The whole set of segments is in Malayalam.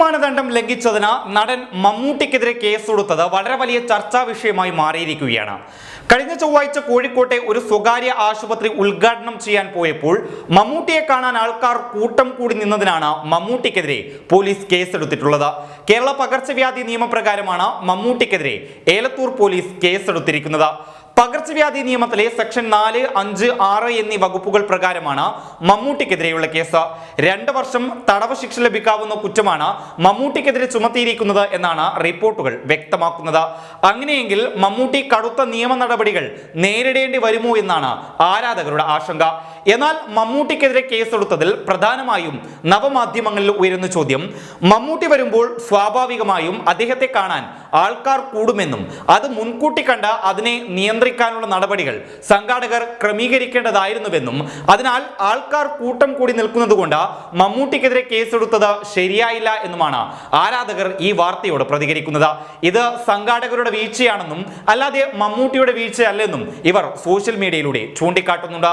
മാനദണ്ഡം ലംഘിച്ചതിന് നടൻ മമ്മൂട്ടിക്കെതിരെ കേസ് കൊടുത്തത് വളരെ വലിയ ചർച്ചാ വിഷയമായി മാറിയിരിക്കുകയാണ്. കഴിഞ്ഞ ചൊവ്വാഴ്ച കോഴിക്കോട്ടെ ഒരു സ്വകാര്യ ആശുപത്രി ഉദ്ഘാടനം ചെയ്യാൻ പോയപ്പോൾ മമ്മൂട്ടിയെ കാണാൻ ആൾക്കാർ കൂട്ടം കൂടി നിന്നതിനാണ് മമ്മൂട്ടിക്കെതിരെ പോലീസ് കേസെടുത്തിട്ടുള്ളത്. കേരള പകർച്ചവ്യാധി നിയമപ്രകാരമാണ് മമ്മൂട്ടിക്കെതിരെ ഏലത്തൂർ പോലീസ് കേസെടുത്തിരിക്കുന്നത്. പകർച്ചവ്യാധി നിയമത്തിലെ സെക്ഷൻ നാല് അഞ്ച് ആറ് എന്നീ വകുപ്പുകൾ പ്രകാരമാണ് മമ്മൂട്ടിക്കെതിരെയുള്ള കേസ്. രണ്ട് വർഷം തടവ് ശിക്ഷ ലഭിക്കാവുന്ന കുറ്റമാണ് മമ്മൂട്ടിക്കെതിരെ ചുമത്തിയിരിക്കുന്നത് എന്നാണ് റിപ്പോർട്ടുകൾ വ്യക്തമാക്കുന്നത്. അങ്ങനെയെങ്കിൽ മമ്മൂട്ടി കടുത്ത നിയമ നടപടികൾ നേരിടേണ്ടി വരുമോ എന്നാണ് ആരാധകരുടെ ആശങ്ക. എന്നാൽ മമ്മൂട്ടിക്കെതിരെ കേസെടുത്തതിൽ പ്രധാനമായും നവമാധ്യമങ്ങളിൽ ഉയരുന്ന ചോദ്യം മമ്മൂട്ടി വരുമ്പോൾ സ്വാഭാവികമായും അദ്ദേഹത്തെ കാണാൻ ആൾക്കാർ കൂടുമെന്നും അത് മുൻകൂട്ടി കണ്ട് അതിനെ നിയന്ത്രിക്കാനുള്ള നടപടികൾ സംഘാടകർ ക്രമീകരിക്കേണ്ടതായിരുന്നുവെന്നും അതിനാൽ ആൾക്കാർ കൂട്ടം കൂടി നിൽക്കുന്നതുകൊണ്ട് മമ്മൂട്ടിക്കെതിരെ കേസെടുത്തത് ശരിയായില്ല എന്നുമാണ് ആരാധകർ ഈ വാർത്തയോട് പ്രതികരിക്കുന്നത്. ഇത് സംഘാടകരുടെ വീഴ്ചയാണെന്നും അല്ലാതെ മമ്മൂട്ടിയുടെ വീഴ്ചയല്ലെന്നും ഇവർ സോഷ്യൽ മീഡിയയിലൂടെ ചൂണ്ടിക്കാട്ടുന്നുണ്ട്.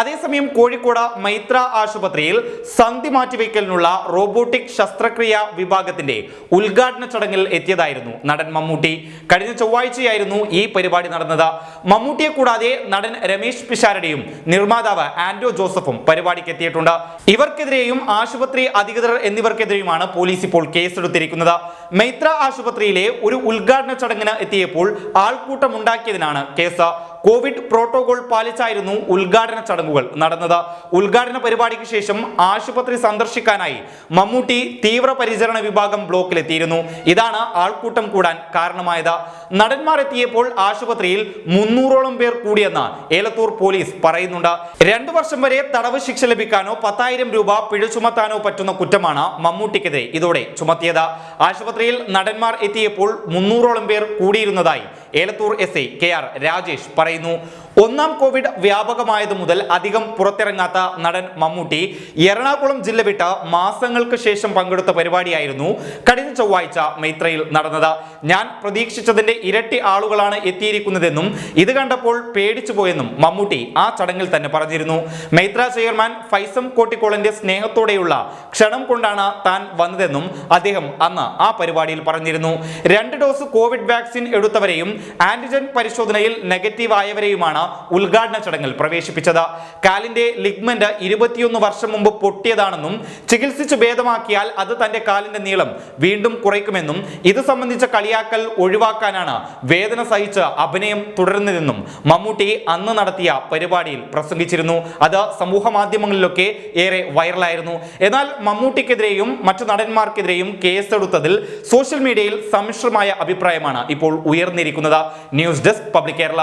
അതേസമയം കോഴിക്കോട് മൈത്ര ആശുപത്രിയിൽ സന്ധി മാറ്റിവെക്കലിനുള്ള റോബോട്ടിക് ശസ്ത്രക്രിയ വിഭാഗത്തിന്റെ ഉദ്ഘാടന ചടങ്ങിൽ എത്തിയതായിരുന്നു നടൻ മമ്മൂട്ടി. കഴിഞ്ഞ ചൊവ്വാഴ്ചയായിരുന്നു ഈ പരിപാടി നടന്നത്. മമ്മൂട്ടിയെ കൂടാതെ നടൻ രമേശ് പിഷാരടിയും നിർമ്മാതാവ് ആൻഡോ ജോസഫും പരിപാടിക്ക് എത്തിയിട്ടുണ്ട് ഇവർക്കെതിരെയും ആശുപത്രി അധികൃതർ എന്നിവർക്കെതിരെയുമാണ് പോലീസ് ഇപ്പോൾ കേസെടുത്തിരിക്കുന്നത്. മൈത്ര ആശുപത്രിയിലെ ഒരു ഉദ്ഘാടന ചടങ്ങിന് എത്തിയപ്പോൾ ആൾക്കൂട്ടം ഉണ്ടാക്കിയതിനാണ് കേസ്. കോവിഡ് പ്രോട്ടോകോൾ പാലിച്ചായിരുന്നു ഉദ്ഘാടന ചടങ്ങുകൾ. നടന്നത് ഉദ്ഘാടന പരിപാടിക്ക് ശേഷം ആശുപത്രി സന്ദർശിക്കാനായി മമ്മൂട്ടി തീവ്രപരിചരണ വിഭാഗം ബ്ലോക്കിലെത്തിയിരുന്നു. ഇതാണ് ആൾക്കൂട്ടം കൂടാൻ കാരണമായത്. നടന്മാർ എത്തിയപ്പോൾ ആശുപത്രിയിൽ മുന്നൂറോളം പേർ കൂടിയെന്ന് ഏലത്തൂർ പോലീസ് പറയുന്നുണ്ട്. രണ്ടു വർഷം വരെ തടവ് ശിക്ഷ ലഭിക്കാനോ പത്തായിരം രൂപ പിഴ ചുമത്താനോ പറ്റുന്ന കുറ്റമാണ് മമ്മൂട്ടിക്കെതിരെ ഇതോടെ ചുമത്തിയത്. ആശുപത്രിയിൽ നടന്മാർ എത്തിയപ്പോൾ മുന്നൂറോളം പേർ കൂടിയിരുന്നതായി Elathur S K R Rajesh പറയുന്നു. ഒന്നാം കോവിഡ് വ്യാപകമായത് മുതൽ അധികം പുറത്തിറങ്ങാത്ത നടൻ മമ്മൂട്ടി എറണാകുളം ജില്ല വിട്ട മാസങ്ങൾക്ക് ശേഷം പങ്കെടുത്ത പരിപാടിയായിരുന്നു കഴിഞ്ഞ ചൊവ്വാഴ്ച മൈത്രയിൽ നടന്നത്. ഞാൻ പ്രതീക്ഷിച്ചതിന്റെ ഇരട്ടി ആളുകളാണ് എത്തിയിരിക്കുന്നതെന്നും ഇത് കണ്ടപ്പോൾ പേടിച്ചു പോയെന്നും മമ്മൂട്ടി ആ ചടങ്ങിൽ തന്നെ പറഞ്ഞിരുന്നു. മൈത്ര ചെയർമാൻ ഫൈസം കോട്ടിക്കോളിന്റെ സ്നേഹത്തോടെയുള്ള ക്ഷണം കൊണ്ടാണ് താൻ വന്നതെന്നും അദ്ദേഹം അന്ന് ആ പരിപാടിയിൽ പറഞ്ഞിരുന്നു. രണ്ട് ഡോസ് കോവിഡ് വാക്സിൻ എടുത്തവരെയും ആന്റിജൻ പരിശോധനയിൽ നെഗറ്റീവ് ആയവരെയുമാണ് ഉദ്ഘാടന ചടങ്ങിൽ പ്രവേശിപ്പിച്ചത്. കാലിന്റെ ലിഗ്മെന്റ് ഇരുപത്തിയൊന്ന് വർഷം മുമ്പ് പൊട്ടിയതാണെന്നും ചികിത്സിച്ചു ഭേദമാക്കിയാൽ അത് തന്റെ കാലിന്റെ നീളം വീണ്ടും കുറയ്ക്കുമെന്നും ഇത് സംബന്ധിച്ച കളിയാക്കൽ ഒഴിവാക്കാനാണ് വേദന സഹിച്ച് അഭിനയം തുടരുന്നതെന്നും മമ്മൂട്ടി അന്ന് നടത്തിയ പരിപാടിയിൽ പ്രസംഗിച്ചിരുന്നു. അത് സമൂഹ മാധ്യമങ്ങളിലൊക്കെ ഏറെ വൈറലായിരുന്നു. എന്നാൽ മമ്മൂട്ടിക്കെതിരെയും മറ്റു നടന്മാർക്കെതിരെയും കേസെടുത്തതിൽ സോഷ്യൽ മീഡിയയിൽ സമ്മിശ്രമായ അഭിപ്രായമാണ് ഇപ്പോൾ ഉയർന്നിരിക്കുന്നത്. News desk public Kerala.